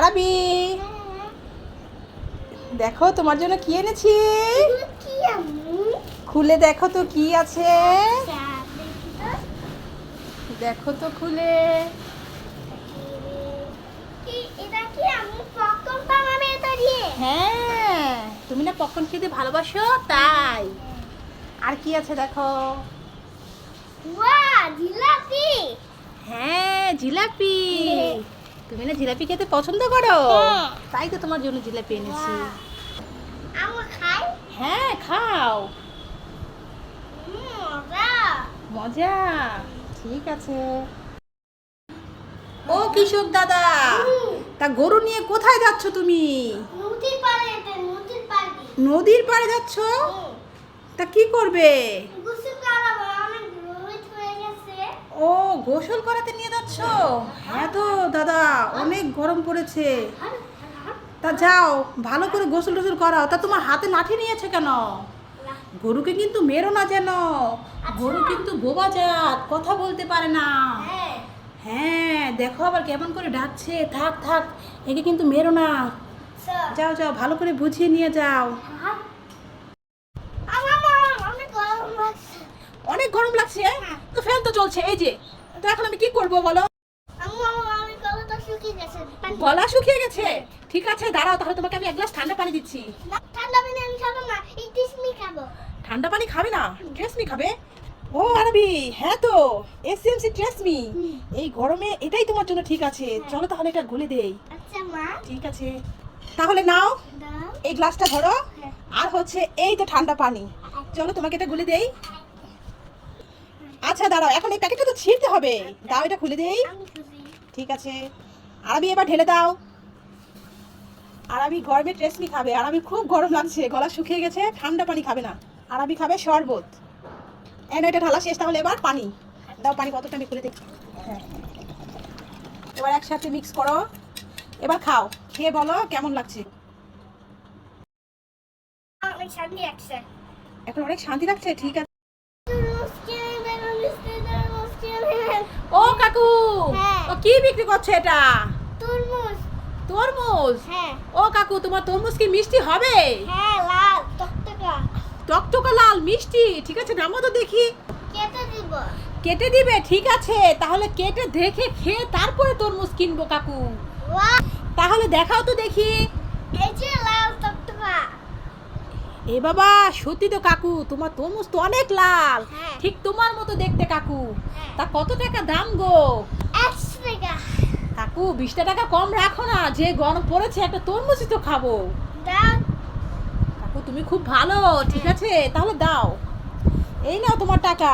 আরাবি। দেখো তোমার জন্য কি এনেছি? খুলে দেখো তো কি আছে। দেখি তো খুলে। হ্যাঁ তুমি না পপকর্ন খেতে ভালোবাসো? তাই। আর কি আছে দেখো? জিলাপি। হ্যাঁ জিলাপি। তুমি না জিলাপি খেতে পছন্দ করো? হ্যাঁ। তাই তো তোমার জন্য জিলাপি এনেছি। হ্যাঁ খাও। মজা। ঠিক আছে। ও কৃষক দাদা তা গরু নিয়ে কোথায় যাচ্ছ তুমি? নদীর পাড়ে নদীর পাড়ে। যাচ্ছ? তা কি করাবো অনেক রোদ হয়ে গেছে ও গোসল করাতে নিয়ে যাচ্ছ? হ্যাঁ তো দাদা অনেক গরম পড়েছে। তা যাও ভালো করে গোসল টোসল করাও। তা তোমার হাতে লাঠি নিয়েছে কেন? গরুকে কিন্তু মেরো না যেন। গরু। কিন্তু বোবা জাত কথা বলতে পারে না। হ্যাঁ দেখো আবার কেমন করে ডাকছে। থাক থাক একে কিন্তু মেরো না। যাও যাও ভালো করে বুঝিয়ে নিয়ে যাও। আমার অনেক গরম লাগছে। অনেক গরম লাগছে? তো ফ্যান তো চলছে এই যে। তো এখন আমি কি করব বলো? গলা শুকিয়ে গেছে? ঠিক আছে দাঁড়াও তাহলে তোমাকে আমি এক গ্লাস ঠান্ডা পানি দিচ্ছি। ঠান্ডা পানি আমি খাব না এই টিসমি খাব। ঠান্ডা পানি খাবে না? ট্রেসমি খাবে? ও আরবি হ্যাঁ তো এসএমসি ট্রেসমি হুম। এই গরমে এটাই তোমার জন্য ঠিক আছে। চলো তাহলে এটা গুলে দেই। আচ্ছা মা। ঠিক আছে। তাহলে নাও এই গ্লাসটা ধরো। হ্যাঁ। আর হচ্ছে এই তো ঠান্ডা পানি। চলো তোমাকে এটা গুলে দেই। আচ্ছা দাঁড়াও এখন এই প্যাকেটটা তো ছিঁড়তে হবে। দাও এটা খুলে দেই। ঠিক আছে। আরবি এবার ঢেলে দাও। আরবি গরমে ট্রেসমি খাবে। আরবি খুব গরম লাগছে গলা শুকিয়ে গেছে ঠান্ডা পানি খাবে না। আরবি খাবে শরবত। এন এটা ঢালা শেষ তাহলে এবার পানি। দাও পানি কতটা আমি খুলে দেখি হ্যাঁ। এবার একসাথে মিক্স করো। এবার খাও। খেয়ে বলো কেমন লাগছে। অনেক শান্তি লাগছে। এখন অনেক শান্তি লাগছে ঠিক আছে। ও কি বিক্রি করছে এটা? তরমুজ। তরমুজ? হ্যাঁ। ও কাকু তোমার তরমুজ কি মিষ্টি হবে? হ্যাঁ লাল টকটকা। টকটকা লাল মিষ্টি। ঠিক আছে নামো তো দেখি। কেটে দিব। কেটে দিবে ঠিক আছে। তাহলে কেটে দেখে খেয়ে তারপরে তরমুজ কিনবো কাকু। তাহলে দেখাও তো দেখি। এই যে লাল টকটকা। এ বাবা সত্যি তো কাকু তোমার তরমুজ তো অনেক লাল। হ্যাঁ। ঠিক তোমার মতো দেখতে কাকু। হ্যাঁ। তা কত টাকা দাম গো? কাকু বিশটা টাকা কম রাখো না যে গরম পড়েছে একটা তরমুজই তো খাব। কাকু তুমি খুব ভালো ঠিক আছে? তাহলে দাও। এই নাও তোমার টাকা।